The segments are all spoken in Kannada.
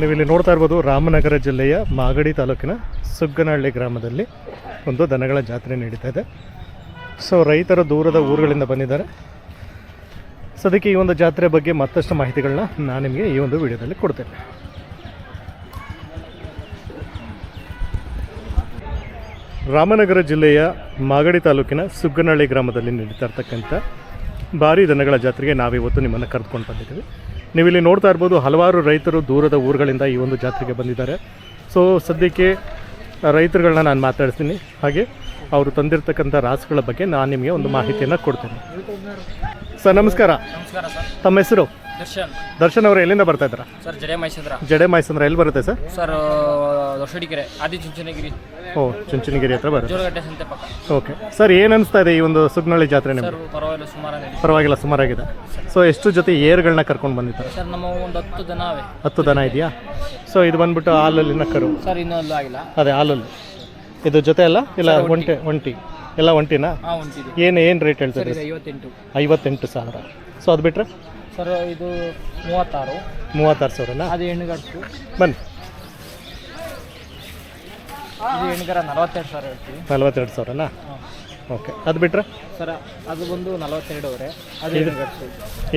ನೀವು ಇಲ್ಲಿ ನೋಡ್ತಾ ಇರ್ಬೋದು ರಾಮನಗರ ಜಿಲ್ಲೆಯ ಮಾಗಡಿ ತಾಲೂಕಿನ ಸುಗ್ಗನಹಳ್ಳಿ ಗ್ರಾಮದಲ್ಲಿ ಒಂದು ದನಗಳ ಜಾತ್ರೆ ನಡೀತಾ ಇದೆ. ಸೊ ರೈತರು ದೂರದ ಊರುಗಳಿಂದ ಬಂದಿದ್ದಾರೆ. ಸದ್ಯಕ್ಕೆ ಈ ಒಂದು ಜಾತ್ರೆ ಬಗ್ಗೆ ಮತ್ತಷ್ಟು ಮಾಹಿತಿಗಳನ್ನ ನಾನು ನಿಮಗೆ ಈ ಒಂದು ವಿಡಿಯೋದಲ್ಲಿ ಕೊಡ್ತೇನೆ. ರಾಮನಗರ ಜಿಲ್ಲೆಯ ಮಾಗಡಿ ತಾಲೂಕಿನ ಸುಗ್ಗನಹಳ್ಳಿ ಗ್ರಾಮದಲ್ಲಿ ನಡೀತಾ ಇರ್ತಕ್ಕಂಥ ಭಾರಿ ದನಗಳ ಜಾತ್ರೆಗೆ ನಾವಿವತ್ತು ನಿಮ್ಮನ್ನು ಕರೆದುಕೊಂಡು ಬಂದಿದ್ದೀವಿ. ನೀವು ಇಲ್ಲಿ ನೋಡ್ತಾ ಇರ್ಬೋದು ಹಲವಾರು ರೈತರು ದೂರದ ಊರುಗಳಿಂದ ಈ ಒಂದು ಜಾತ್ರೆಗೆ ಬಂದಿದ್ದಾರೆ. ಸೊ ಸದ್ಯಕ್ಕೆ ರೈತರುಗಳನ್ನ ನಾನು ಮಾತಾಡ್ತೀನಿ ಹಾಗೆ, ಅವರು ತಂದಿರತಕ್ಕಂಥ ರಾಸುಗಳ ಬಗ್ಗೆ ನಾನು ನಿಮಗೆ ಒಂದು ಮಾಹಿತಿಯನ್ನು ಕೊಡ್ತೀನಿ. ಸರ್ ನಮಸ್ಕಾರ. ನಮಸ್ಕಾರ ಸರ್. ತಮ್ಮ ಹೆಸರು? ದರ್ಶನ್. ದರ್ಶನ್ ಅವರು ಎಲ್ಲಿಂದ ಬರ್ತಾ ಇದ್ದೀರಾ? ಸರ್ ಜಡೆ ಮೈಸಂದ್ರ ಜಡೆ ಎಲ್ಲಿ ಬರುತ್ತೆ ಸರ್? ಸರ್ ದೊಡ್ಡಡಿಗೆರೆ ಆದಿ ಚುಂಚನಗಿರಿ. ಓ ಚುಂಚನಗಿರಿ ಹತ್ರ ಬರುತ್ತೆ. ಜೋರಗಟ್ಟೆ ಸಂತೆ ಪಕ್ಕ. ಓಕೆ. ಸರ್ ಏನು ಅನಿಸ್ತಾ ಇದೆ ಈ ಒಂದು ಸುಗ್ನಳ್ಳಿ ಜಾತ್ರೆ ನಿಮಗೆ? ಸರ್ ಪರವಾಗಿಲ್ಲ ಸುಮಾರು ಪರವಾಗಿಲ್ಲ ಸುಮಾರಾಗಿದೆ ಸೊ ಎಷ್ಟು ಜೊತೆ ಏರ್ಗಳನ್ನ ಕರ್ಕೊಂಡು ಬಂದಿದ್ದಾರೆ? ಸರ್ ನಮ್ಮ ಒಂದು ಹತ್ತು ಜನ ಅವೆ. ಹತ್ತು ದನ ಇದೆಯಾ? ಸೊ ಇದು ಬಂದ್ಬಿಟ್ಟು ಹಾಲಲ್ಲಿನ ಕರು. ಸರ್ ಇನ್ನೂ ಅಲ್ಲೂ ಆಗಿಲ್ಲ. ಅದೇ ಹಾಲಲ್ಲಿ. ಇದು ಜೊತೆ ಅಲ್ಲ? ಇಲ್ಲ ಒಂಟೆ ಒಂಟಿ. ಎಲ್ಲ ಒಂಟಿನಾ? ಹಾಂ ಏನು ಏನು ರೇಟ್ ಸರ್ ಇದು ಐವತ್ತೆಂಟು. ಐವತ್ತೆಂಟು ಸಾವಿರ. ಸೊ ಅದು ಬಿಟ್ಟರೆ ಸರ್ ಇದು ಮೂವತ್ತಾರು. ಮೂವತ್ತಾರು ಸಾವಿರನಾ? ಅದು ಹೆಣ್ಣುಗಟ್ಟು ಬನ್ನಿ. ಇದು ಹೆಣ್ಗರ ನಲವತ್ತೆರಡು ಸಾವಿರ ಹೇಳ್ತೀವಿ. ನಲ್ವತ್ತೆರಡು ಸಾವಿರನಾ? ಹಾಂ. ಓಕೆ ಅದು ಬಿಟ್ಟರೆ ಸರ್ ಅದು ಬಂದು ನಲವತ್ತೆರಡುವರೆ. ಅದು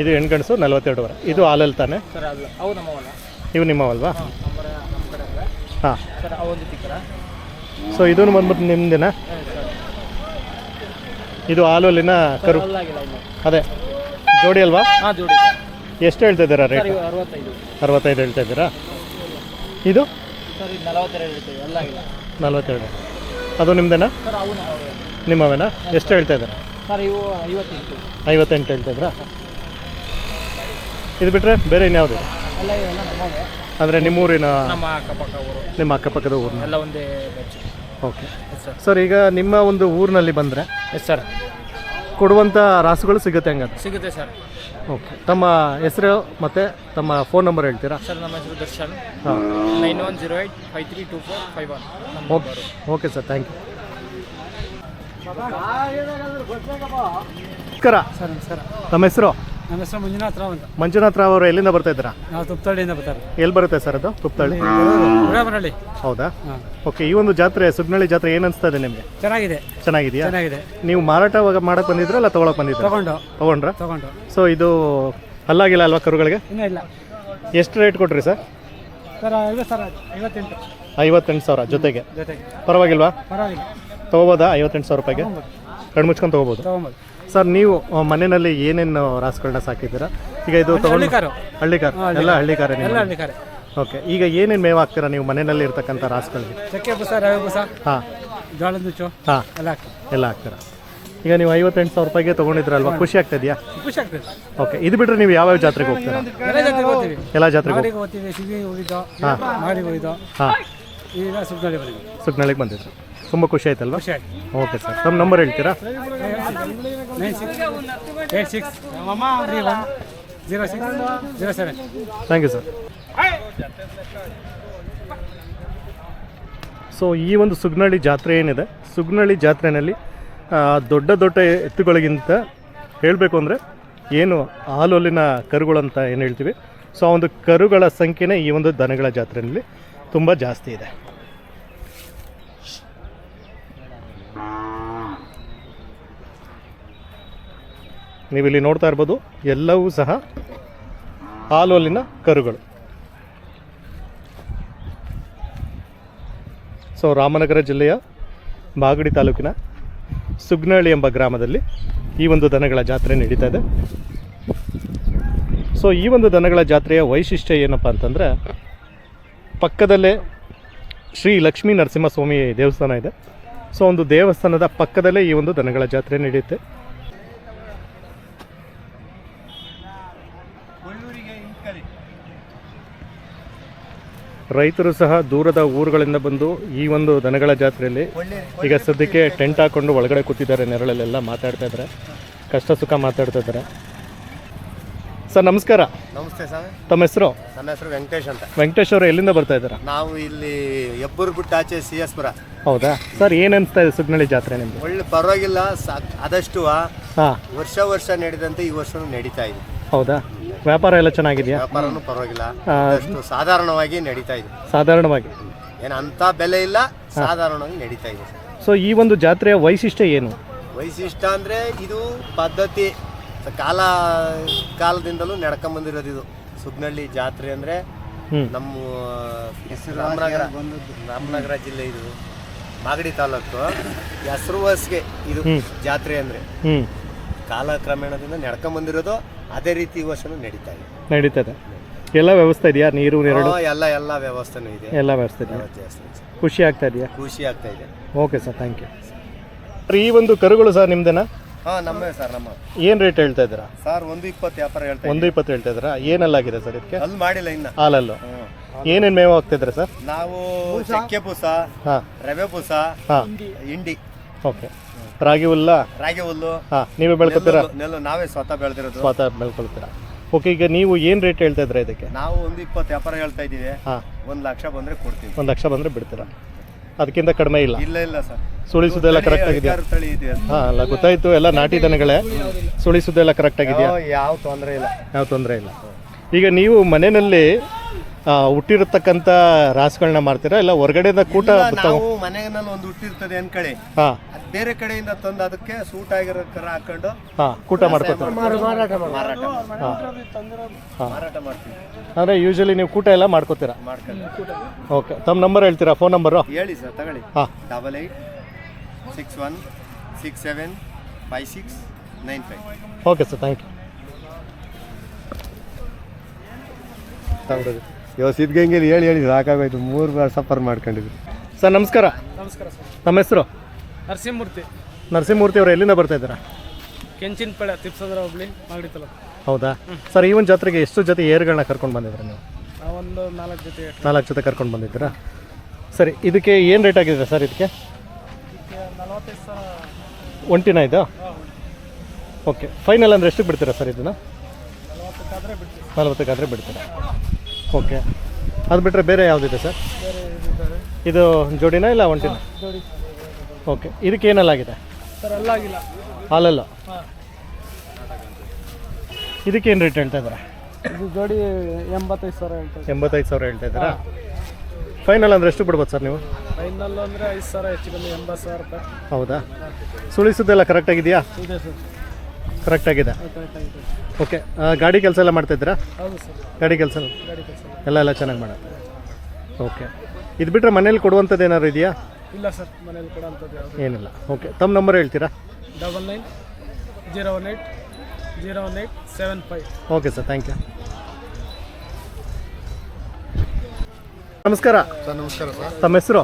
ಇದು ಹೆಣ್ಗಣಸು ನಲ್ವತ್ತೆರಡುವರೆ. ಇದು ಹಾಲಲ್ಲಿ ತಾನೆ? ಸರ್ ಅಲ್ಲ ಅವು ನಮ್ಮವಲ್ಲ. ಇವು ನಿಮ್ಮವಲ್ವಾ? ಹಾಂ ನಮ್ಮ ನಮ್ಮ ಕಡೆ ಅಲ್ಲ ಹಾಂ. ಸರ್ ಅವೊಂದು ತಿಕ್ಕರ ಸೊ ಇದನ್ನು ಬಂದ್ಬಿಟ್ಟು ನಿಮ್ಮದೇನಾ ಸರ್. ಇದು ಹಾಲಲ್ಲಿನ ಕರು ಅದೇ ಜೋಡಿ ಅಲ್ವಾ? ಹಾಂ ಜೋಡಿ. ಎಷ್ಟು ಹೇಳ್ತಾ ಇದ್ದೀರಾ ರೇಟ್? ಅರವತ್ತೈದು. ಅರವತ್ತೈದು ಹೇಳ್ತಾ ಇದ್ದೀರಾ? ಇದು? ನಲವತ್ತೆರಡು ಅದು ನಿಮ್ಮದೇನಾ ನಿಮ್ಮವೇನಾ? ಎಷ್ಟು ಹೇಳ್ತಾ ಇದ್ದಾರೆ? ಐವತ್ತೆಂಟು. ಹೇಳ್ತಾ ಇದ್ರಾ ಇದು ಬಿಟ್ಟರೆ ಬೇರೆ ಇನ್ಯಾವುದು? ಅಂದರೆ ನಿಮ್ಮೂರಿನ ನಮ್ಮ ಅಕ್ಕಪಕ್ಕ ಊರು. ನಿಮ್ಮ ಅಕ್ಕಪಕ್ಕದ ಊರು ಎಲ್ಲ ಒಂದೇ ಓಕೆ ಸರ್ ಸರ್ ಈಗ ನಿಮ್ಮ ಒಂದು ಊರಿನಲ್ಲಿ ಬಂದರೆ ಎಸ್ ಸರ್ ಕೊಡುವಂಥ ರಾಸುಗಳು ಸಿಗುತ್ತೆ ಹಂಗಂತ ಸಿಗುತ್ತೆ ಸರ್ ಓಕೆ ತಮ್ಮ ಹೆಸರು ಮತ್ತು ತಮ್ಮ ಫೋನ್ ನಂಬರ್ ಹೇಳ್ತೀರಾ? ಸರ್ ನಮ್ಮ ಹೆಸರು ದರ್ಶನ್. ಹಾಂ. Nine one zero eight five three two four five one okay okay sir thank you ನಮಸ್ಕಾರ. ಸರ್ ನಮಸ್ಕಾರ. ತಮ್ಮ ಹೆಸರು? ನಮ್ಮ ಹೆಸರು ಮಂಜುನಾಥ್ ರಾವ್ ಅಂತ. ಮಂಜುನಾಥ್ ರಾವ್ ಅವರು ಎಲ್ಲಿಂದ ಬರ್ತಾ ಇದ್ದೀರಾ? ನಾವು ಬರ್ತಾರೆ ಎಲ್ಲಿ ಬರುತ್ತೆ ಸರ್ ಅದು? ತುಪ್ಪಳ್ಳಿ ಹೌದಾ? ಓಕೆ ಈ ಒಂದು ಜಾತ್ರೆ ಸುಗ್ನಳ್ಳಿ ಜಾತ್ರೆ ಏನು ಅನಿಸ್ತಾ ಇದೆ ನಿಮಗೆ? ಚೆನ್ನಾಗಿದೆ. ಚೆನ್ನಾಗಿದೆಯಾ? ಚೆನ್ನಾಗಿದೆ. ನೀವು ಮಾರಾಟ ಮಾಡಕ್ಕೆ ಬಂದಿದ್ರ ಅಲ್ಲ ತಗೊಳಕ್ ಬಂದಿದ್ರಾ? ತಗೊಂಡು. ತಗೊಂಡ್ರಾ? ತಗೊಂಡು. ಸೊ ಇದು ಅಲ್ಲಾಗಿಲ್ಲ ಅಲ್ವಾ ಕರುಗಳಿಗೆ? ಇನ್ನೂ ಇಲ್ಲ. ಎಷ್ಟು ರೇಟ್ ಕೊಟ್ರಿ ಸರ್? ಸರ್ ಐವತ್ತು ಸರ್ ಐವತ್ತೆಂಟು. ಐವತ್ತೆಂಟು ಸಾವಿರ ಜೊತೆಗೆ. ಜೊತೆಗೆ. ಪರವಾಗಿಲ್ವಾ? ಪರವಾಗಿಲ್ಲ. ತೊಗೋಬೋದಾ ಐವತ್ತೆಂಟು ಸಾವಿರ ರೂಪಾಯಿಗೆ? ಕಣ್ಮುಚ್ಕೊಂಡು ತೊಗೋಬೋದು? ತಗೊಂಬೋದು. ಸರ್ ನೀವು ಮನೆಯಲ್ಲಿ ಏನೇನು ರಾಸುಗಳನ್ನ ಸಾಕಿದ್ದೀರಾ? ಈಗ ಇದು ತಗೊಂಡು ಹಳ್ಳಿಕಾರು. ಹಳ್ಳಿಕಾರ. ಎಲ್ಲ ಹಳ್ಳಿಕಾರ. ಓಕೆ ಈಗ ಏನೇನು ಮೇವು ಹಾಕ್ತೀರಾ ನೀವು ಮನೆಯಲ್ಲಿ ಇರ್ತಕ್ಕಂಥ ರಾಸುಗಳಿಗೆ? ಚಕ್ಕೆ ಬುಸ ರವೆ ಬುಸ ಹಾಂ. ಜೋಳದ ನುಚ್ಚು ಹಾಂ. ಎಲ್ಲ ಎಲ್ಲ ಹಾಕ್ತೀರಾ? ಈಗ ನೀವು ಐವತ್ತೆಂಟು ಸಾವಿರ ರೂಪಾಯಿಗೆ ತೊಗೊಂಡಿದ್ರಲ್ವಾ? ಖುಷಿ ಆಗ್ತಿದೆಯಾ ಖುಷಿ ಆಗ್ತದೆ ಓಕೆ ಇದು ಬಿಟ್ಟರೆ ನೀವು ಯಾವ್ಯಾವ ಜಾತ್ರೆಗೆ ಹೋಗ್ತೀರಾ? ಎಲ್ಲ ಜಾತ್ರೆಗೆ ಹೋಗ್ತೀವಿ. ಸಿಗಿ ಹೋಗಿದ್ದೋ ಹೋಗಿದ್ದೋ ಹಾಂ. ಈಗ ಸುಗ್ನಲ್ಲಿ ಬಂದಿದ್ದು ಸುಗ್ನಳ್ಳಿಗೆ ಬಂದಿದ್ರು ತುಂಬ ಖುಷಿ ಆಯ್ತಲ್ವಾ? ಓಕೆ ಸರ್ ತಮ್ಮ ನಂಬರ್ ಹೇಳ್ತೀರಾ? ಥ್ಯಾಂಕ್ ಯು ಸರ್ ಸೊ ಈ ಒಂದು ಸುಗ್ನಳ್ಳಿ ಜಾತ್ರೆ ಏನಿದೆ? ಸುಗ್ನಳ್ಳಿ ಜಾತ್ರೆಯಲ್ಲಿ ದೊಡ್ಡ ದೊಡ್ಡ ಎತ್ತುಗಳಿಗಿಂತ ಹೇಳಬೇಕು ಅಂದರೆ ಏನು ಹಾಲೊಲಿನ ಕರುಗಳಂತ ಏನು ಹೇಳ್ತೀವಿ? ಸೊ ಆ ಒಂದು ಕರುಗಳ ಸಂಖ್ಯೆನೇ ಈ ಒಂದು ದನಗಳ ಜಾತ್ರೆಯಲ್ಲಿ ತುಂಬ ಜಾಸ್ತಿ ಇದೆ. ನೀವಿಲ್ಲಿ ನೋಡ್ತಾ ಇರ್ಬೋದು, ಎಲ್ಲವೂ ಸಹ ಹಾಲೋಲಿನ ಕರುಗಳು. ಸೊ ರಾಮನಗರ ಜಿಲ್ಲೆಯ ಮಾಗಡಿ ತಾಲೂಕಿನ ಸುಗ್ನಹಳ್ಳಿ ಎಂಬ ಗ್ರಾಮದಲ್ಲಿ ಈ ಒಂದು ದನಗಳ ಜಾತ್ರೆ ನಡೀತಾ ಇದೆ. ಸೊ ಈ ಒಂದು ದನಗಳ ಜಾತ್ರೆಯ ವೈಶಿಷ್ಟ್ಯ ಏನಪ್ಪ ಅಂತಂದರೆ, ಪಕ್ಕದಲ್ಲೇ ಶ್ರೀ ಲಕ್ಷ್ಮೀ ನರಸಿಂಹಸ್ವಾಮಿ ದೇವಸ್ಥಾನ ಇದೆ. ಸೊ ಒಂದು ದೇವಸ್ಥಾನದ ಪಕ್ಕದಲ್ಲೇ ಈ ಒಂದು ದನಗಳ ಜಾತ್ರೆ ನಡೆಯುತ್ತೆ. ರೈತರು ಸಹ ದೂರದ ಊರುಗಳಿಂದ ಬಂದು ಈ ಒಂದು ದನಗಳ ಜಾತ್ರೆಯಲ್ಲಿ ಈಗ ಸದ್ಯಕ್ಕೆ ಟೆಂಟ್ ಹಾಕೊಂಡು ಒಳಗಡೆ ಕೂತಿದ್ದಾರೆ ನೆರಳಲ್ಲೆಲ್ಲ ಮಾತಾಡ್ತಾ ಇದ್ದಾರೆ ಕಷ್ಟ ಸುಖ ಮಾತಾಡ್ತಾ ಇದ್ದಾರೆ. ಸರ್ ನಮಸ್ಕಾರ. ನಮಸ್ತೆ ಸರ್. ತಮ್ಮ ಹೆಸರು? ನನ್ನ ಹೆಸರು ವೆಂಕಟೇಶ್ ಅಂತ. ವೆಂಕಟೇಶ್ ಅವರು ಎಲ್ಲಿಂದ ಬರ್ತಾ ಇದ್ದಾರೆ? ನಾವು ಇಲ್ಲಿ ಹೆಬ್ಬೂರು ಬಿಟ್ಟು ಆಚೆ ಸಿ ಎಸ್ ಪುರ ಹೌದಾ? ಸರ್ ಏನು ಅನಿಸ್ತಾ ಇದೆ ಸುಗ್ನಳ್ಳಿ ಜಾತ್ರೆ ನಿಮ್ಗೆ ಒಳ್ಳೆ ಪರವಾಗಿಲ್ಲ ಸಾಕ್ ಆದಷ್ಟು ಹಾಂ. ವರ್ಷ ವರ್ಷ ನಡೆದಂತೆ ಈ ವರ್ಷನೂ ನಡೀತಾ ಇದೆ. ಹೌದಾ? ವ್ಯಾಪಾರ ಎಲ್ಲ ಚೆನ್ನಾಗಿದೆಯಾ? ವ್ಯಾಪಾರನೂ ಪರವಾಗಿಲ್ಲ. ಅಷ್ಟು ಸಾಧಾರಣವಾಗಿ ನಡೀತಾ ಇದೆ. ಸಾಧಾರಣವಾಗಿ. ಏನು ಅಂತ ಬೆಲೆ ಇಲ್ಲ ಸಾಧಾರಣವಾಗಿ ನಡೀತಾ ಇದೆ ಸೊ ಈ ಒಂದು ಜಾತ್ರೆಯ ವೈಶಿಷ್ಟ್ಯ ಏನು? ವೈಶಿಷ್ಟ್ಯ ಅಂದರೆ ಇದು ಪದ್ಧತಿ. ಕಾಲ ಕಾಲದಿಂದಲೂ ನಡ್ಕೊಂಬಂದಿರೋದು ಇದು. ಸುಗ್ನಳ್ಳಿ ಜಾತ್ರೆ ಅಂದರೆ ನಮ್ಮ ರಾಮನಗರ ರಾಮನಗರ ಜಿಲ್ಲೆ ಇದು. ಮಾಗಡಿ ತಾಲೂಕು. ಹೆಸರುವಾಸಿಗೆ ಇದು ಜಾತ್ರೆ ಅಂದರೆ. ಹ್ಞೂ ಕಾಲಕ್ರಮೇಣದಿಂದ ನಡ್ಕೊಂಬಂದಿರೋದು ಅದೇ ರೀತಿ ಈ ವರ್ಷನೂ ನಡೀತಾ ಇದೆ. ನಡೀತದೆ. ಎಲ್ಲ ವ್ಯವಸ್ಥೆ ಇದೆಯಾ? ನೀರು ನೆರಳು? ಎಲ್ಲ ಎಲ್ಲ ವ್ಯವಸ್ಥೆನೂ ಇದೆ. ಎಲ್ಲ ವ್ಯವಸ್ಥೆ ಇದೆಯಾ? ಜಾಸ್ತಿ ಇದೆ. ಖುಷಿ ಆಗ್ತಾ ಇದೆಯಾ? ಖುಷಿ ಆಗ್ತಾ ಇದೆ. ಓಕೆ ಸರ್ ಥ್ಯಾಂಕ್ ಯು ಈ ಒಂದು ಕರುಗಳು ಸರ್ ನಿಮ್ದೇನಾ? ಹಾಂ ನಮ್ಮೇ ಸರ್ ನಮ್ಮ. ಏನು ರೇಟ್ ಹೇಳ್ತಾ ಇದ್ದೀರಾ? ಸರ್ ಒಂದು ಇಪ್ಪತ್ತು ವ್ಯಾಪಾರ ಹೇಳ್ತಾ ಒಂದು ಇಪ್ಪತ್ತು ಹೇಳ್ತಾ ಇದ್ದೀರಾ? ಏನಲ್ಲಾಗಿದೆ ಸರ್ ಇದಕ್ಕೆ? ಅಲ್ಲಿ ಮಾಡಿಲ್ಲ ಇನ್ನ. ಹಾಲಲ್ಲು? ಹ್ಮ್. ಏನೇನು ಮೇವು ಹಾಕ್ತಿದ್ರೆ ಸರ್? ನಾವು ಚಕ್ಕೆ ಪೂಸ ಹಾಂ. ರವೆ ಪೂಸ ಹಾಂ. ಹಿಂಡಿ. ಓಕೆ. ರಾಗಿ ಹುಲ್ಲ? ರಾಗಿ ಹುಲ್ಲು. ಹಾಂ ನೀವೇ ಬೆಳ್ಕೊತೀರಾ? ನೆಲ್ಲು- ನೆಲ್ಲು ನಾವೇ ಸ್ವತಃ ಬೆಳೆದಿರೋದು. ಸ್ವತಃ ಬೆಳ್ಕೊಳ್ತೀರಾ? ಓಕೆ ಈಗ ನೀವು ಏನು ರೇಟ್ ಹೇಳ್ತಾ ಇದ್ರೆ ಇದಕ್ಕೆ? ನಾವು ಒಂದು ಇಪ್ಪತ್ತು ವ್ಯಾಪಾರ ಹೇಳ್ತಾ ಇದ್ದೀವಿ. ಹಾಂ. ಒಂದ್ ಲಕ್ಷ ಬಂದ್ರೆ ಕೊಡ್ತೀವಿ. ಒಂದ್ ಲಕ್ಷ ಬಂದ್ರೆ ಬಿಡ್ತೀರಾ? ಅದಕ್ಕಿಂತ ಕಡಿಮೆ ಇಲ್ಲ. ಇಲ್ಲ ಇಲ್ಲ ಸರ್. ಸುಳಿಸುದೆಲ್ಲ ಕರೆಕ್ಟ್ ಆಗಿದೆಯಾ? ಹಾ ತಳಿ ಇದೆ ಅದು. ಹಾಂ ಅಲ್ಲ ಗೊತ್ತಾಯ್ತು. ಎಲ್ಲ ನಾಟಿ ದನಗಳೇ? ಸುಳಿಸುದೆಲ್ಲ ಕರೆಕ್ಟ್ ಆಗಿದೆಯಾ? ಯಾವ- ಯಾವ ತೊಂದರೆ ಇಲ್ಲ. ಯಾವ ತೊಂದರೆ ಇಲ್ಲ. ಈಗ ನೀವು ಮನೆಯಲ್ಲಿ ಆ, ಹುಟ್ಟಿರತಕ್ಕಂಥ ರಾಸುಗಳನ್ನ ಮಾಡ್ತೀರಾ ಇಲ್ಲ ಹೊರಗಡೆಯಿಂದ ಕೂಟ ಇಲ್ಲ, ನಾವು ಮನೆಯಲ್ಲಿ ಒಂದು ಹುಟ್ಟಿರ್ತದೆ ಅನ್ಕಳಿ ಹಾಂ. ಬೇರೆ ಕಡೆಯಿಂದ ತಂದು ಅದಕ್ಕೆ ಸೂಟ್ ಆಗಿರೋ ಕರ ಹಾಕೊಂಡು ಹಾಂ ಕೂಟ ಮಾಡ್ಕೊತೀರಾ ಮಾರಾಟ ಮಾರಾಟ ಹಾಂ. ಮಾರಾಟ ಮಾಡ್ತೀವಿ. ಅಂದರೆ ಯೂಶಲಿ ನೀವು ಕೂಟ ಎಲ್ಲ ಮಾಡ್ಕೋತೀರಾ? ಮಾಡ್ಕೊಂಡು ಓಕೆ ತಮ್ಮ ನಂಬರ್ ಹೇಳ್ತೀರಾ? ಫೋನ್ ನಂಬರು ಹೇಳಿ ಸರ್ ತಗೊಳ್ಳಿ. ಹಾಂ. Double eight six one six seven five six nine five okay sir thank you ಇವಾಗ ಸಿದ್ಧಗಂಗೆಲಿ ಹೇಳಿ ಹೇಳಿ ಸಾಕಾಗೋಯ್ತು. ಮೂರು ವರ್ಷ ಸಫರ್ ಮಾಡ್ಕೊಂಡಿದ್ರು ಸರ್ ನಮಸ್ಕಾರ. ನಮಸ್ಕಾರ ಸರ್. ನಮ್ಮ ಹೆಸರು? ನರಸಿಂಹಮೂರ್ತಿ. ನರಸಿಂಹಮೂರ್ತಿ ಅವರು ಎಲ್ಲಿಂದ ಬರ್ತಾ ಇದ್ದೀರಾ? ಕೆಂಚಿನಪೇಳೆ ತಿಪ್ಸಂದ್ರ ಹೋಗ್ಲಿ ಮಾಗಡಿ ತಾಲೂಕು ಹೌದಾ? ಸರ್ ಈ ಒಂದು ಜಾತ್ರೆಗೆ ಎಷ್ಟು ಜೊತೆ ಏರ್ಗಳನ್ನ ಕರ್ಕೊಂಡು ಬಂದಿದ್ದೀರಾ ನೀವು? ಒಂದು ನಾಲ್ಕು ಜೊತೆ ನಾಲ್ಕು ಜೊತೆ ಕರ್ಕೊಂಡು ಬಂದಿದ್ದೀರಾ? ಸರಿ ಇದಕ್ಕೆ ಏನು ರೇಟ್ ಆಗಿದೆ ಸರ್ ಇದಕ್ಕೆ? ನಲವತ್ತೈದು ಸಾವಿರ. ಒಂಟಿನ ಇದು? ಓಕೆ ಫೈನಲ್ ಅಂದರೆ ಎಷ್ಟು ಬಿಡ್ತೀರಾ ಸರ್ ಇದನ್ನು? ನಲವತ್ತಕ್ಕಾದ್ರೆ ಬಿಡ್ತೀರಾ? ಓಕೆ ಅದು ಬಿಟ್ಟರೆ ಬೇರೆ ಯಾವುದಿದೆ ಸರ್? ಇದು ಜೋಡಿನಾ ಇಲ್ಲ ಒಂಟಿನ? ಜೋಡಿ. ಓಕೆ. ಇದಕ್ಕೆ ಏನಲ್ಲಾಗಿದೆ ಸರ್ ಹಾಲಲ್ಲ? ಹಾಂ. ಇದಕ್ಕೆ ಏನು ರೇಟ್ ಹೇಳ್ತಾ ಇದ್ದಾರೆ? ಇದು ಜೋಡಿ ಎಂಬತ್ತೈದು ಸಾವಿರ ಹೇಳ್ತಾರೆ ಎಂಬತ್ತೈದು ಸಾವಿರ ಹೇಳ್ತಾ ಇದ್ದೀರಾ? ಫೈನಲ್ ಅಂದರೆ ಎಷ್ಟು ಬಿಡ್ಬೋದು ಸರ್ ನೀವು? ಫೈನಲ್ ಅಂದರೆ ಐದು ಸಾವಿರ ಹೆಚ್ಚು ಕಮ್ಮಿ ಎಂಬತ್ತು ಸಾವಿರ ರೂಪಾಯಿ. ಹೌದಾ? ಸುಳಿಸೋದೆಲ್ಲ ಕರೆಕ್ಟಾಗಿದೆಯಾ ಇದೆ ಸರ್. ಕರೆಕ್ಟಾಗಿದೆ ಕರೆಕ್ಟ್ ಆಗಿದೆ. ಓಕೆ ಗಾಡಿ ಕೆಲಸ ಎಲ್ಲ ಮಾಡ್ತಾ ಇದ್ದೀರಾ? ಹೌದು ಸರ್. ಗಾಡಿ ಕೆಲಸ ಗಾಡಿ ಕೆಲಸ ಎಲ್ಲ. ಎಲ್ಲ ಚೆನ್ನಾಗಿ ಮಾಡುತ್ತೆ. ಓಕೆ ಇದು ಬಿಟ್ಟರೆ ಮನೇಲಿ ಕೊಡುವಂಥದ್ದು ಏನಾದ್ರು ಇದೆಯಾ? ಇಲ್ಲ ಸರ್ ಮನೇಲಿ ಕೂಡ ಅಂಥದ್ದು ಯಾವುದು ಏನಿಲ್ಲ. ಓಕೆ ತಮ್ಮ ನಂಬರ್ ಹೇಳ್ತೀರಾ? Double nine zero one eight zero one eight seven five. Okay sir thank you ನಮಸ್ಕಾರ. ಸರ್ ನಮಸ್ಕಾರ ಸರ್. ತಮ್ಮ ಹೆಸರು?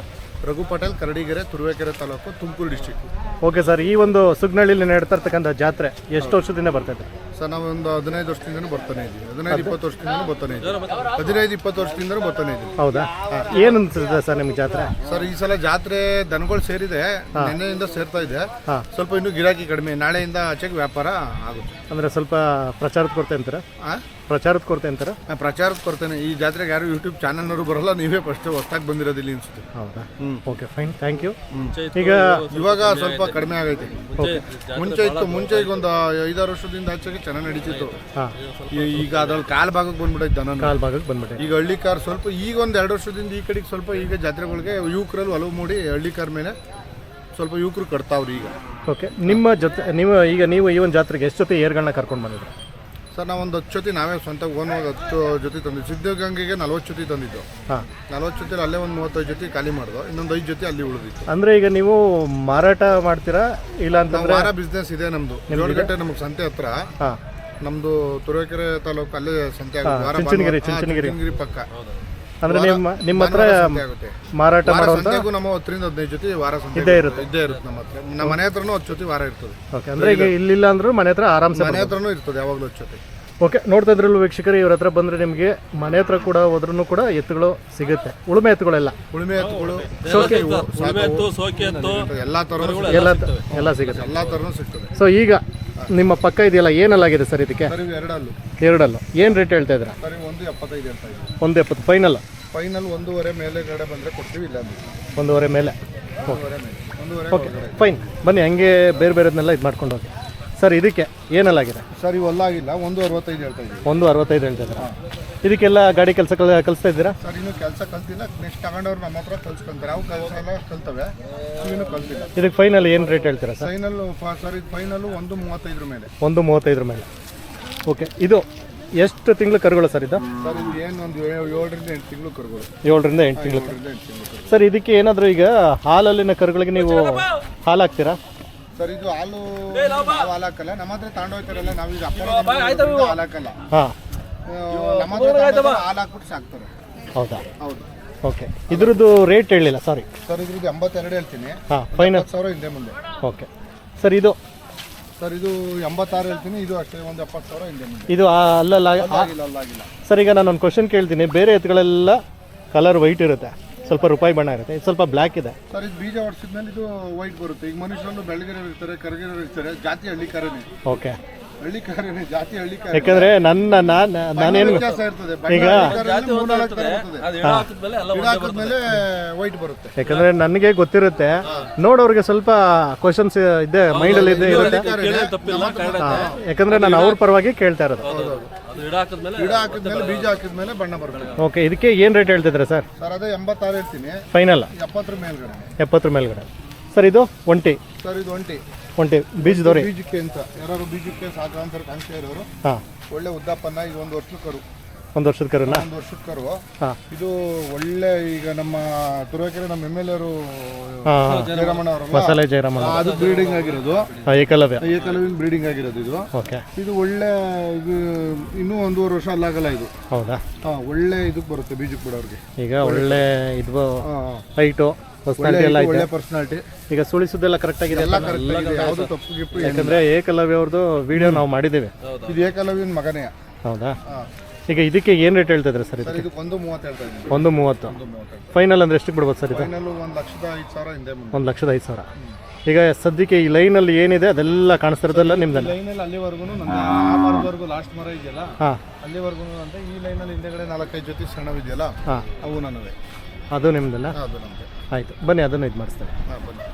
Raghu Patel Karadigere Turuvekere taluk Tumakuru district okay sir ಈ ಒಂದು ಸುಗ್ನಳ್ಳಿಲಿ ನಡೀತಾ ಇರ್ತಕ್ಕಂಥ ಜಾತ್ರೆ ಎಷ್ಟು ವರ್ಷದಿಂದ ಬರ್ತೈತೆ ಸರ್ ನಾವು ಒಂದು ಹದಿನೈದು ವರ್ಷದಿಂದನೂ ಬರ್ತಾನೆ ಇದ್ದೀವಿ ಹದಿನೈದು ಇಪ್ಪತ್ತು ವರ್ಷದಿಂದನೂ ಬರ್ತಾನೆ ಇದ್ದೀವಿ ಹದಿನೈದು ಇಪ್ಪತ್ತು ವರ್ಷದಿಂದನೂ ಬರ್ತಾನೆ ಇದ್ದೀವಿ ಹೌದಾ? ಏನು ಅನ್ಸುತ್ತೆ ಸರ್ ನಿಮ್ಗೆ ಜಾತ್ರೆ? ಸರ್ ಈ ಸಲ ಜಾತ್ರೆ ದನಗಳು ಸೇರಿದೆ. ನಿನ್ನೆಯಿಂದ ಸೇರ್ತಾ ಇದೆ. ಸ್ವಲ್ಪ ಇನ್ನೂ ಗಿರಾಕಿ ಕಡಿಮೆ. ನಾಳೆಯಿಂದ ಆಚೆಗೆ ವ್ಯಾಪಾರ ಆಗುತ್ತೆ. ಅಂದ್ರೆ ಸ್ವಲ್ಪ ಪ್ರಚಾರದ ಕೊರತೆ ಅಂತೀರಾ? ಆ? ಪ್ರಚಾರದ ಕೊರತೆ ಅಂತಾರೆ? ಪ್ರಚಾರದ ಕೊಡ್ತೇನೆ ಈ ಜಾತ್ರೆಗೆ ಯಾರು ಯೂಟ್ಯೂಬ್ ಚಾನಲ್ನವರು ಬರಲ್ಲ ನೀವೇ ಫಸ್ಟ್ ಹೊಸ್ದಾಗಿ ಬಂದಿರೋದಿಲ್ಲ ಇಲ್ಲಿ ಅನ್ಸುತ್ತೆ. ಹೌದಾ? ಹ್ಮ್. ಓಕೆ ಫೈನ್ ಥ್ಯಾಂಕ್ ಯು ಈಗ ಇವಾಗ ಸ್ವಲ್ಪ ಕಡಿಮೆ ಆಗೈತೆ. ಮುಂಚೆ ಇತ್ತು ಮುಂಚೆ ಈಗ ಒಂದು ಐದಾರು ವರ್ಷದಿಂದ ಆಚೆಗೆ ಚೆನ್ನಾಗಿ ನಡೀತಿತ್ತು. ಈಗ ಅದ್ರಲ್ಲಿ ಕಾಲ್ ಭಾಗಕ್ಕೆ ಬಂದ್ಬಿಟ್ಟೈತೆ ನಾನು ಕಾಲ್ ಭಾಗಕ್ಕೆ ಬಂದ್ಬಿಟ್ಟೆ ಈಗ ಹಳ್ಳಿ ಕಾರ್ ಸ್ವಲ್ಪ ಈಗ ಒಂದು ಎರಡು ವರ್ಷದಿಂದ ಈ ಕಡೆಗೆ ಸ್ವಲ್ಪ ಈಗ ಜಾತ್ರೆಗಳಿಗೆ ಯುವಕರಲ್ಲಿ ಒಲವು ಮೂಡಿ ಹಳ್ಳಿ ಕಾರ್ ಮೇಲೆ ಸ್ವಲ್ಪ ಯುವಕರು ಕಟ್ತಾವ್ರಿ ಈಗ. ಓಕೆ ನಿಮ್ಮ ಜೊತೆ ನೀವು ಈಗ ನೀವು ಈ ಒಂದು ಜಾತ್ರೆಗೆ ಎಷ್ಟು ಜೊತೆ ಏರ್ಗಳನ್ನ ಕರ್ಕೊಂಡು ಬಂದಿದ್ರು? ಸರ್ ನಾವು ಒಂದು ಹತ್ತು ಜೊತೆ ನಾವೇ ಸ್ವಂತ ಓನ್ ಹತ್ತು ಜೊತೆ ತಂದಿದ್ದು. ಸಿದ್ಧಗಂಗೆಗೆ ನಲ್ವತ್ತು ಜೊತೆ ತಂದಿದ್ದು. ಹಾಂ. ನಲ್ವತ್ತು ಜೊತೆ ಅಲ್ಲೇ ಒಂದು ಮೂವತ್ತೈದು ಜೊತೆ ಖಾಲಿ ಮಾಡಿದ್ವು. ಇನ್ನೊಂದು ಐದು ಜೊತೆ ಅಲ್ಲಿ ಉಳಿದಿತ್ತು. ಅಂದರೆ ಈಗ ನೀವು ಮಾರಾಟ ಮಾಡ್ತೀರಾ? ಇಲ್ಲ ನಾವು ಅಂತಂದ್ರೆ ವಾರ ಬಿಸ್ನೆಸ್ ಇದೆ ನಮ್ಮದು ಏಳು ಗಂಟೆ ನಮಗೆ ಸಂತೆ ಹತ್ರ. ಹಾಂ. ನಮ್ಮದು ತುರುವೇಕೆರೆ ತಾಲೂಕು ಅಲ್ಲೇ ಸಂತೆ ಆಗುತ್ತೆ. ವಾರ ಚುಂಚನಗಿರಿ, ಭಾನುವಾರ- ಹಾ, ಚುಂಚನಗಿರಿ. ಚುಂಚನಗಿರಿ ಪಕ್ಕ. ಅಂದರೆ ನಿಮ್ಮ ನಿಮ್ಮ ಹತ್ರ ಮಾರಾಟ ಸಂತೆಗೂ ನಮ್ಮ ಹತ್ತರಿಂದ ಹದಿನೈದು ಜೊತೆ ವಾರ ಸಂತೆ ಇದ್ದೇ ಇರುತ್ತೆ. ಇದ್ದೇ ಇರುತ್ತೆ ನಮ್ಮ ಹತ್ರ. ನಮ್ಮ ಮನೆ ಹತ್ರನೂ ಹತ್ತು ಜೊತೆ ವಾರ ಇರ್ತದೆ. ಓಕೆ ಅಂದ್ರೆ ಈಗ ಇಲ್ಲಿಲ್ಲ ಅಂದ್ರೂ ಮನೆ ಹತ್ರ ಆರಾಮ್ಸೆ ಮನೆ ಹತ್ರನೂ ಇರ್ತದೆ ಯಾವಾಗಲೂ ಹತ್ತು ಜೊತೆ. ಓಕೆ ನೋಡ್ತಾ ಇದ್ರಲ್ಲೂ ವೀಕ್ಷಕರು ಇವ್ರ ಹತ್ರ ಬಂದರೆ ನಿಮಗೆ ಮನೆ ಹತ್ರ ಕೂಡ ಹೋದ್ರೂ ಕೂಡ ಎತ್ತುಗಳು ಸಿಗುತ್ತೆ. ಉಳುಮೆ ಎತ್ತುಗಳೆಲ್ಲ? ಉಳುಮೆ ಎತ್ತುಗಳು ಸೋಕೆ. ಎಲ್ಲಾ ತರನು ಎಲ್ಲ ಎಲ್ಲ ಸಿಗುತ್ತೆ. ಎಲ್ಲಾ ಸಿಗ್ತದೆ. ಸೊ ಈಗ ನಿಮ್ಮ ಪಕ್ಕ ಇದೆಯಲ್ಲ ಏನಲ್ಲಾಗಿದೆ ಸರ್ ಇದಕ್ಕೆ? ಎರಡಲ್ಲೂ. ಎರಡಲ್ಲೂ. ಏನು ರೇಟ್ ಹೇಳ್ತಾ ಇದ್ದೀರಾ? ಸರಿ ಒಂದು ಎಪ್ಪತ್ತೈದು ಎಪ್ಪತ್ತು ಫೈನಲ್ ಫೈನಲ್ ಒಂದೂವರೆ ಮೇಲೆ ಕಡೆ ಬಂದ್ರೆ ಕೊಡ್ತೀವಿ ಇಲ್ಲ ಒಂದೂವರೆ ಮೇಲೆ. ಒಂದೂವರೆ ಮೇಲೆ. ಒಂದೂವರೆ ಓಕೆ ಫೈನ್ ಬನ್ನಿ ಹಂಗೆ ಬೇರೆ ಬೇರೆದನ್ನೆಲ್ಲ ಇದು ಮಾಡ್ಕೊಂಡು ಹೋಗಿ. ಸರ್ ಇದಕ್ಕೆ ಏನಲ್ಲಾಗಿದೆ ಸರ್ ಇವು ಅಲ್ಲಾಗಿಲ್ಲ ಒಂದು ಅರವತ್ತೈದು ಹೇಳ್ತಾ ಇದ್ದೀವಿ. ಒಂದು ಅರವತ್ತೈದು ಹೇಳ್ತಿದ್ದೀರಾ? ಇದಕ್ಕೆಲ್ಲ ಗಾಡಿ ಕೆಲಸ ಕಲಿಸ್ತಾ ಇದ್ದೀರಾ? ಸರ್ ಇನ್ನು ಕೆಲಸ ಕಲ್ತಿಲ್ಲ. ನೆಕ್ಸ್ಟ್ ತಗೊಂಡವ್ರು ನಮ್ಮ ಹತ್ರ ಕಲ್ಸ್ಕೊಂತಾರೆ. ಅವು ಕೆಲಸ ಎಲ್ಲ ಕಲ್ತವೆ. ಇನ್ನು ಕಲ್ತಿಲ್ಲ. ಇದಕ್ಕೆ ಫೈನಲ್ ಏನು ರೇಟ್ ಹೇಳ್ತೀರಾ ಸರ್? ಫೈನಲ್ ಸರ್ ಇದು ಫೈನಲ್ಲು ಒಂದು ಮೂವತ್ತೈದರ ಮೇಲೆ. ಒಂದು ಮೂವತ್ತೈದರ ಮೇಲೆ. ಓಕೆ ಇದು ಎಷ್ಟು ತಿಂಗಳು ಕರುಗಳು ಸರ್ ಇದು? ಸರ್ ಇದು ಏನು ಒಂದು ಏಳರಿಂದ ಎಂಟು ತಿಂಗಳು ಕರುಗಳು. ಏಳರಿಂದ ಎಂಟು ತಿಂಗಳು ಏಳರಿಂದ ಎಂಟು ತಿಂಗಳು ಸರ್ ಇದಕ್ಕೆ ಏನಾದರೂ ಈಗ ಹಾಲಲ್ಲಿನ ಕರುಗಳಿಗೆ ನೀವು ಹಾಲು ಹಾಕ್ತೀರಾ? ಸರ್ ಇದು ಹಾಲು ನಾವು ಹಾಲು ಹಾಕಲ್ಲ ನಮ್ಮ ಹತ್ರ ತಗೊಂಡೋಗ್ತಾರಲ್ಲ ನಾವು ಈಗ ಹಾಲಾಕಲ್ಲ ನಮ್ಮ ಹತ್ರ ಹಾಲು ಹಾಕ್ಬಿಟ್ಟು ಸಾಕ್ತಾರೆ. ಹೌದಾ? ಹೌದು. ಓಕೆ. ಇದ್ರದ್ದು ರೇಟ್ ಹೇಳಿಲ್ಲ ಸಾರಿ ಸರ್ ಇದ್ರದ್ದು ಎಂಬತ್ತೆರಡು ಹೇಳ್ತೀನಿ. ಹಾಂ ಫೈನಲ್ ಹತ್ತು ಸಾವಿರ ಹಿಂದೆ ಮುಂದೆ. ಓಕೆ. ಸರ್ ಇದು? ಸರ್ ಇದು ಎಂಬತ್ತಾರು ಹೇಳ್ತೀನಿ. ಇದು ಅಷ್ಟೇ ಒಂದು ಎಪ್ಪತ್ತು ಸಾವಿರ ಹಿಂದೆ ಮುಂದೆ. ಇದು ಅಲ್ಲಲ್ಲ ಆಗಿಲ್ಲ ಅಲ್ಲಾಗಿಲ್ಲ ಸರ್ ಈಗ ನಾನು ಒಂದು ಕ್ವಶನ್ ಕೇಳ್ತೀನಿ. ಬೇರೆ ಎತ್ತುಗಳೆಲ್ಲ ಕಲರ್ ವೈಟ್ ಇರುತ್ತೆ. ಸ್ವಲ್ಪ ರೂಪಾಯಿ ಬಣ್ಣ ಇರುತ್ತೆ ಇದು ಸ್ವಲ್ಪ ಬ್ಲ್ಯಾಕ್ ಇದೆ. ಸರ್ ಇದು ಬೀಜ ಹೊಡ್ಸಿದ್ಮೇಲೆ ಇದು ವೈಟ್ ಬರುತ್ತೆ. ಈಗ ಮನುಷ್ಯರಲ್ಲೂ ಬೆಳಗಿರೋರು ಇರ್ತಾರೆ ಕರಗಿರೋರು ಇರ್ತಾರೆ ಜಾತಿ ಹಳ್ಳಿ ಕಾರನೇ ಓಕೆ ಹಳ್ಳಿ ಕಾರನೇ ಜಾತಿ ಹಳ್ಳಿ ಕಾರ ನನ್ನ ನಾನು ನಾನೇನು ವ್ಯತ್ಯಾಸ ಇರ್ತದೆ ಈಗ ಯಾಕಂದ್ರೆ ಹಾಕಿದ್ಮೇಲೆ ವೈಟ್ ಬರುತ್ತೆ. ಯಾಕಂದರೆ ನನಗೆ ಗೊತ್ತಿರುತ್ತೆ ನೋಡೋರಿಗೆ ಸ್ವಲ್ಪ ಕ್ವಶನ್ಸ್ ಇದೆ ಮೈಂಡ್ ಅಲ್ಲಿ ಇದೆ ಇರುತ್ತೆ. ಯಾಕಂದ್ರೆ ನಾನು ಅವ್ರ ಪರವಾಗಿ ಕೇಳ್ತಾ ಇರೋದು. ಗಿಡ ಹಾಕಿದ್ಮೇಲೆ ಬೀಜ ಹಾಕಿದ್ಮೇಲೆ ಬಣ್ಣ ಬರುತ್ತೆ. ಓಕೆ ಇದಕ್ಕೆ ಏನು ರೇಟ್ ಹೇಳ್ತಿದ್ರೆ ಸರ್? ಸರ್ ಅದೇ ಎಂಬತ್ತಾರು ಹೇಳ್ತೀನಿ. ಫೈನಲ್ ಎಪ್ಪತ್ತರ ಮೇಲ್ಗಡೆ. ಎಪ್ಪತ್ತರ ಮೇಲ್ಗಡೆ. ಸರ್ ಇದು ಒಂಟಿ. ಸರ್ ಇದು ಒಂಟಿ. ಒಂಟಿ ಬೀಜದವ್ರಿ. ಬೀಜಕ್ಕೆ ಅಂತ ಯಾರು ಬೀಜಕ್ಕೆ ಸಾಕಾಂತರ ಕಾಣಿಸ್ತಾ ಇರೋರು ಹಾಂ. ಒಳ್ಳೆ ಉದ್ದಪ್ಪನ್ನ ಈಗ ಒಂದು ವರ್ಷದ ಕರು. ಒಂದು ವರ್ಷದ ಕರುನ? ಒಂದು ವರ್ಷದ ಕರು. ಹಾಂ. ಇದು ಒಳ್ಳೆ ಈಗ ನಮ್ಮ ತುರುವೇಕೆರೆ ನಮ್ಮ ಎಂ ಎಲ್ ಎರು ಜಯರಾಮಣ್ಣ ಅವರು ಮಸಾಲೆ ಜಯರಾಮಣ್ಣ ಅದು ಬ್ರೀಡಿಂಗ್ ಆಗಿರೋದು. ಏಕಲವ್ಯ ಏಕಲವ್ಯ. ಏಕಲವಿನ ಬ್ರೀಡಿಂಗ್ ಆಗಿರೋದು ಇದು. ಓಕೆ. ಇದು ಒಳ್ಳೆ ಇದು ಇನ್ನೂ ಒಂದೂವರೆ ವರ್ಷ ಅಲ್ಲಾಗಲ್ಲ ಇದು. ಹೌದಾ? ಹಾ ಒಳ್ಳೆ ಇದಕ್ಕೆ ಬರುತ್ತೆ ಬೀಜಕ್ಕೆ ಬಿಡೋರಿಗೆ ಈಗ ಒಳ್ಳೆ ಇದು ಹೈಟು ಪರ್ಸ್ನಾಲಿಟಿ ಎಲ್ಲ ಒಳ್ಳೆ ಪರ್ಸನಾಲಿಟಿ ಈಗ ಸುಳಿಸೋದೆಲ್ಲ ಕರೆಕ್ಟ್ ಆಗಿದೆ ಎಲ್ಲ ಕರೆಕ್ಟ್ ಯಾವುದು ತಪ್ಪು ಗಿಪ್ಪು. ಯಾಕಂದ್ರೆ ಏಕಲವ್ಯ ಅವ್ರದ್ದು ವಿಡಿಯೋ ನಾವು ಮಾಡಿದ್ದೀವಿ. ಇದು ಏಕಲವ್ಯನ ಮಗನೇ. ಹೌದಾ? ಹಾ. ಈಗ ಇದಕ್ಕೆ ಏನು ರೇಟ್ ಹೇಳ್ತಿದ್ರೆ ಸರ್ ಇದು ಸರ್ ಇದು ಒಂದು ಮೂವತ್ತು ಹೇಳ್ತಾ ಇದ್ದೀನಿ. ಒಂದು ಮೂವತ್ತು. ಒಂದು ಮೂವತ್ತು ಫೈನಲ್ ಅಂದ್ರೆ ಎಷ್ಟು ಬಿಡ್ಬೋದು ಸರ್ ಇದು? ಫೈನಲ್ ಒಂದು ಲಕ್ಷದ ಐದು ಸಾವಿರ ಹಿಂದೆ ಮುಂದೆ ಒಂದು ಲಕ್ಷದ ಐದು ಸಾವಿರ. ಈಗ ಸದ್ಯಕ್ಕೆ ಈ ಲೈನಲ್ಲಿ ಏನಿದೆ ಅದೆಲ್ಲ ಕಾಣಿಸ್ತಿರೋದಲ್ಲ ಇರೋದೆಲ್ಲ ನಿಮ್ದಲ್ಲ? ಲೈನಲ್ಲಿ ಅಲ್ಲಿವರೆಗೂ ನನ್ನ ಆ ಮರದವರೆಗೂ ಲಾಸ್ಟ್ ಮರ ಇದೆಯಲ್ಲ? ಹಾಂ. ಅಲ್ಲಿವರೆಗೂ ಅಂತ ಈ ಲೈನಲ್ಲಿ ಹಿಂದೆಗಡೆ ನಾಲ್ಕೈದು ಜೊತೆ ಸಣ್ಣವಿದೆಯಲ್ಲ? ಹಾಂ. ಅವು ನನ್ನವೇ ಅದು ನಿಮ್ದಲ್ಲ? ಅದು ನಮಗೆ ಆಯಿತು ಬನ್ನಿ ಅದನ್ನು ಇದು ಮಾಡಿಸ್ತೇವೆ ಹಾಂ ಬನ್ನಿ.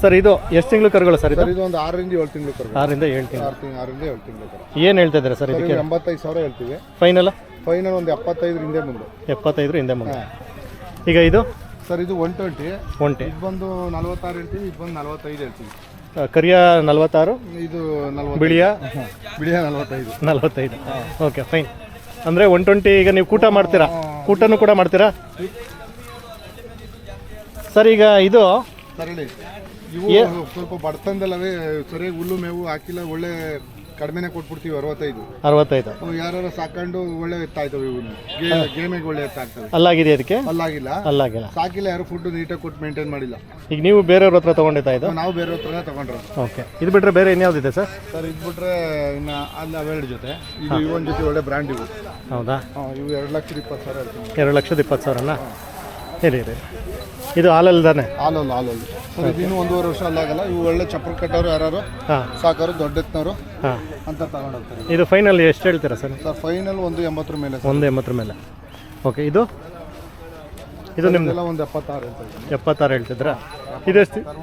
ಸರ್ ಇದು ಎಷ್ಟು ತಿಂಗಳು ಕರುಗಳು ಸರ್ ಇದು? ಸರ್ ಇದು ಒಂದು ಆರರಿಂದ ಏಳು ತಿಂಗಳು ಕರ್ಬೋದು ಆರರಿಂದ ಏಳು ತಿಂಗಳು. ಆರು ತಿಂಗಳು ಆರರಿಂದ ಏಳು ತಿಂಗಳು ಕರ. ಏನು ಹೇಳ್ತಾ ಇದ್ದಾರೆ ಸರ್ ಇದಕ್ಕೆ? ಇದು ಎಂಬತ್ತೈದು ಸಾವಿರ ಹೇಳ್ತೀವಿ. ಫೈನಲ್? ಫೈನಲ್ ಒಂದು ಎಪ್ಪತ್ತೈದರ ಹಿಂದೆ ಮುಂದೆ ಎಪ್ಪತ್ತೈದು ಹಿಂದೆ ಮುಂದೆ ಈಗ ಇದು? ಸರ್ ಇದು ಒನ್ ಟ್ವೆಂಟಿ. ಒಂಟಿ ಇದು ಬಂದು ನಲ್ವತ್ತಾರು ಹೇಳ್ತೀವಿ ಇದು ಬಂದು ನಲ್ವತ್ತೈದು ಹೇಳ್ತೀವಿ. ಕರಿಯ ನಲ್ವತ್ತಾರು? ಇದು ನಲ್ವತ್ತು ಬಿಳಿಯ? ಬಿಳಿಯ ನಲ್ವತ್ತೈದು. ನಲ್ವತ್ತೈದು. Okay fine. ಅಂದರೆ ಒನ್ ಟ್ವೆಂಟಿ ಈಗ ನೀವು ಕೂಟ ಮಾಡ್ತೀರಾ? ಕೂಟನೂ ಕೂಡ ಮಾಡ್ತೀರಾ? ಸರ್ ಈಗ ಇದು ಇವು ಸ್ವಲ್ಪ ಬಡತನದಲ್ಲವೇ ಸರಿಯಾಗಿ ಹುಲ್ಲು ಮೇವು ಹಾಕಿಲ್ಲ ಒಳ್ಳೆ ಕಡಿಮೆನೆ ಕೊಟ್ಬಿಡ್ತೀವಿ ಅರವತ್ತೈದು. ಅರವತ್ತೈದು. ಯಾರು ಸಾಕೊಂಡು ಒಳ್ಳೆ ಎತ್ತಾಯ್ತವೆ ಇವು ಗೇಮಿಗೆ ಒಳ್ಳೆ ಎತ್ತಾಗ್ತವೆ. ಅಲ್ಲಾಗಿದೆ ಅದಕ್ಕೆ? ಅಲ್ಲಾಗಿಲ್ಲ. ಅಲ್ಲಾಗಿಲ್ಲ. ಸಾಕಿಲ್ಲ ಯಾರು ಫುಡ್ ನೀಟಾಗಿ ಕೊಟ್ಟು ಮೇಂಟೈನ್ ಮಾಡಿಲ್ಲ. ಈಗ ನೀವು ಬೇರೆಯವ್ರ ಹತ್ರ ತಗೊಂಡಿದ್ದ ಇದು? ನಾವು ಬೇರೆ ಹತ್ರನೇ ತಗೊಂಡ್ರೆ ಓಕೆ. ಇದು ಬಿಟ್ಟರೆ ಬೇರೆ ಇನ್ಯಾವುದಿದೆ ಸರ್? ಸರ್ ಇದು ಬಿಟ್ರೆ ಇನ್ನು ಅಲ್ಲಿ ಅವೆರಡು ಜೊತೆ. ಇದು ಇವನ್ ಜೊತೆ ಒಳ್ಳೆ ಬ್ರ್ಯಾಂಡ್ ಇವು. ಹೌದಾ? ಇವು ಎರಡು ಲಕ್ಷದ ಇಪ್ಪತ್ತು ಸಾವಿರ ಎರಡು ಲಕ್ಷದ ಇಪ್ಪತ್ತು ಸಾವಿರನಾ? ಇರಿ ಇರಿ. ಇದು ಹಾಲಲ್ಲಿ ತಾನೆ ಹಾಲಲ್ಲ ಹಾಲಲ್ಲಿ. ಇನ್ನೂ ಒಂದೂವರೆ ವರ್ಷ ಅಲ್ಲಾಗಲ್ಲ ಇವು ಒಳ್ಳೆ ಚಪ್ಪರ ಕಟ್ಟೋರು ಯಾರು ಹಾಂ. ಸಾಕೋರು ದೊಡ್ಡ ಎತ್ನವರು ಹಾಂ. ಅಂತ ತಗೊಂಡೋಗ್ತಾರೆ. ಇದು ಫೈನಲ್ ಎಷ್ಟು ಹೇಳ್ತೀರಾ ಸರ್? ಸರ್ ಫೈನಲ್ ಒಂದು ಎಂಬತ್ತರ ಮೇಲೆ ಒಂದು ಎಂಬತ್ತರ ಮೇಲೆ. ಓಕೆ ಇದು? ಇದು ನಿಮ್ದು? ಇದೆಲ್ಲ ಒಂದು ಎಪ್ಪತ್ತಾರು ಎಪ್ಪತ್ತಾರು ಹೇಳ್ತಿದ್ರಾ ಇದೆಷ್ಟು ಒಂದು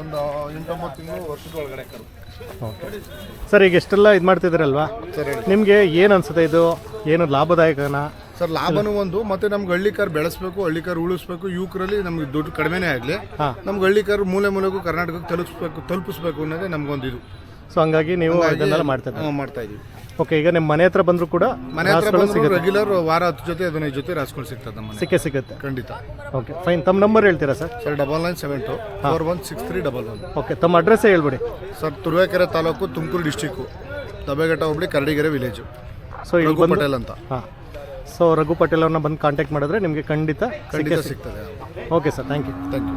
ಒಂದು ಎಂಟೊಂಬತ್ತು ತಿಂಗಳು ವರ್ಷದ ಒಳಗಡೆ ಓಕೆ ಸರ್ ಈಗ ಎಷ್ಟೆಲ್ಲ ಇದು ಮಾಡ್ತಿದ್ದೀರಲ್ವಾ? ನಿಮಗೆ ಏನು ಅನ್ಸುತ್ತೆ ಇದು? ಏನು ಲಾಭದಾಯಕನಾ? ಸರ್ ಲಾಭನೂ ಒಂದು ಮತ್ತೆ ನಮ್ಗೆ ಹಳ್ಳಿ ಬೆಳೆಸಬೇಕು ಹಳ್ಳಿಕಾರ್ ಹಳ್ಳಿ ಕಾರ್ ಉಳಿಸ್ಬೇಕು ಯುವಕರಲ್ಲಿ ನಮ್ಗೆ ದುಡ್ಡು ಕಡಿಮೆನೇ ಆಗಲಿ. ನಮ್ಗೆ ಹಳ್ಳಿ ಕಾರ್ ಮೂಲೆ ಮೂಲೆಗೂ ಕರ್ನಾಟಕಕ್ಕೆ ತಲುಪಿಸ್ಬೇಕು ತಲುಪಿಸ್ಬೇಕು ಅನ್ನೋದೇ ನಮ್ಗೊಂದು ಇದು. ಸೊ ಹಂಗಾಗಿ ನೀವು ಇದನ್ನೆಲ್ಲ ಮಾಡ್ತಾ ಹ್ಮ್, ಮಾಡ್ತಾ ಇದೀವಿ ಓಕೆ ಈಗ ನಿಮ್ಮ ಮನೆ ಹತ್ರ ಬಂದರೂ ಕೂಡ ಮನೆ ಹತ್ರ ರೆಗ್ಯುಲರ್ ವಾರ ಹತ್ತು ಜೊತೆ ಹದಿನೈದು ಜೊತೆ ರಾಸ್ಕೊಂಡು ಸಿಗ್ತದೆ ನಮ್ಮ ಸಿಕ್ಕೇ ಸಿಗುತ್ತೆ. ಖಂಡಿತ. ಓಕೆ ಫೈನ್ ತಮ್ಮ ನಂಬರ್ ಹೇಳ್ತೀರಾ sir sir double nine seven two four one six three double one okay ತಮ್ಮ ಅಡ್ರೆಸ್ಸೇ ಹೇಳ್ಬಿಡಿ. Sir Turuvekere taluk Tumakuru district Dabeghatta hobli Karadigere village so ಇಲ್ಲಿ ಪಟೇಲ್ ಅಂತ. ಹಾಂ. ಸೊ ರಘು ಪಟೇಲ್ ಅವ್ರನ್ನ ಬಂದು ಕಾಂಟ್ಯಾಕ್ಟ್ ಮಾಡಿದ್ರೆ ನಿಮಗೆ ಖಂಡಿತ ಖಂಡಿತ ಸಿಕ್ಕೇ ಸಿಗ್ತದೆ. Okay sir thank you thank you